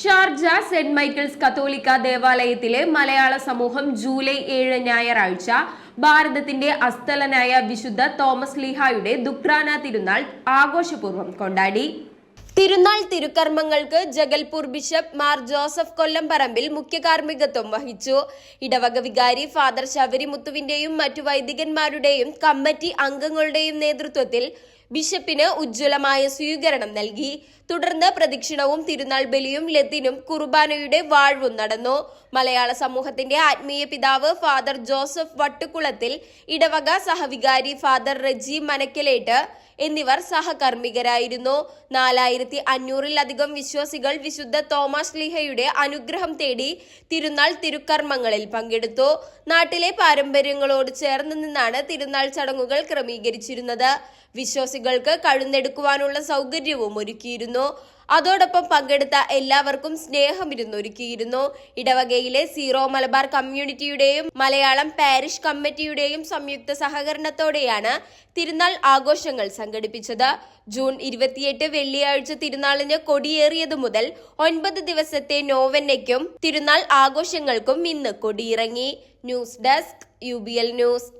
Sharjah saint Michael's കത്തോലിക്ക ദേവാലയത്തിലെ മലയാള സമൂഹം ജൂലൈ ഏഴ് ഞായറാഴ്ച ഭാരതത്തിന്റെ അസ്ഥലനായ വിശുദ്ധ തോമസ് ലീഹായുടെ ദുക്രാന തിരുനാൾ ആഘോഷപൂർവം കൊണ്ടാടി. തിരുനാൾ തിരുക്കർമ്മങ്ങൾക്ക് ജഗൽപൂർ ബിഷപ്പ് മാർ ജോസഫ് കൊല്ലംപറമ്പിൽ മുഖ്യ കാർമ്മികത്വം വഹിച്ചു. ഇടവക വികാരി ഫാദർ ശബരി മുത്തുവിന്റെയും മറ്റു വൈദികന്മാരുടെയും കമ്മിറ്റി അംഗങ്ങളുടെയും നേതൃത്വത്തിൽ ബിഷപ്പിന് ഉജ്ജ്വലമായ സ്വീകരണം നൽകി. തുടർന്ന് പ്രദക്ഷിണവും തിരുനാൾ ബലിയും ലത്തിനും കുർബാനയുടെ വാഴ്വും നടന്നു. മലയാള സമൂഹത്തിന്റെ ആത്മീയ പിതാവ് ഫാദർ ജോസഫ് വട്ടുകുളത്തിൽ ഇടവക സഹവികാരി ഫാദർ റജി മനക്കലേട്ട് എന്നിവർ സഹകർമ്മികരായിരുന്നു. നാലായിരത്തി അഞ്ഞൂറിലധികം വിശ്വാസികൾ വിശുദ്ധ തോമസ് ലീഹയുടെ അനുഗ്രഹം തേടി തിരുനാൾ തിരുക്കർമ്മങ്ങളിൽ പങ്കെടുത്തു. നാട്ടിലെ പാരമ്പര്യങ്ങളോട് ചേർന്ന് നിന്നാണ് തിരുനാൾ ചടങ്ങുകൾ ക്രമീകരിച്ചിരുന്നത്. വിശ്വാസികൾക്ക് കഴുന്നെടുക്കുവാനുള്ള സൗകര്യവും ഒരുക്കിയിരുന്നു. അതോടൊപ്പം പങ്കെടുത്ത എല്ലാവർക്കും സ്നേഹമിരുന്നൊരുക്കിയിരുന്നു. ഇടവകയിലെ സീറോ മലബാർ കമ്മ്യൂണിറ്റിയുടെയും മലയാളം പാരിഷ് കമ്മിറ്റിയുടെയും സംയുക്ത സഹകരണത്തോടെയാണ് തിരുനാൾ ആഘോഷങ്ങൾ സംഘടിപ്പിച്ചത്. ജൂൺ ഇരുപത്തിയെട്ട് വെള്ളിയാഴ്ച തിരുനാളിന് കൊടിയേറിയതു മുതൽ ഒൻപത് ദിവസത്തെ നോവന്നയ്ക്കും തിരുനാൾ ആഘോഷങ്ങൾക്കും ഇന്ന് കൊടിയിറങ്ങി. News desk U news.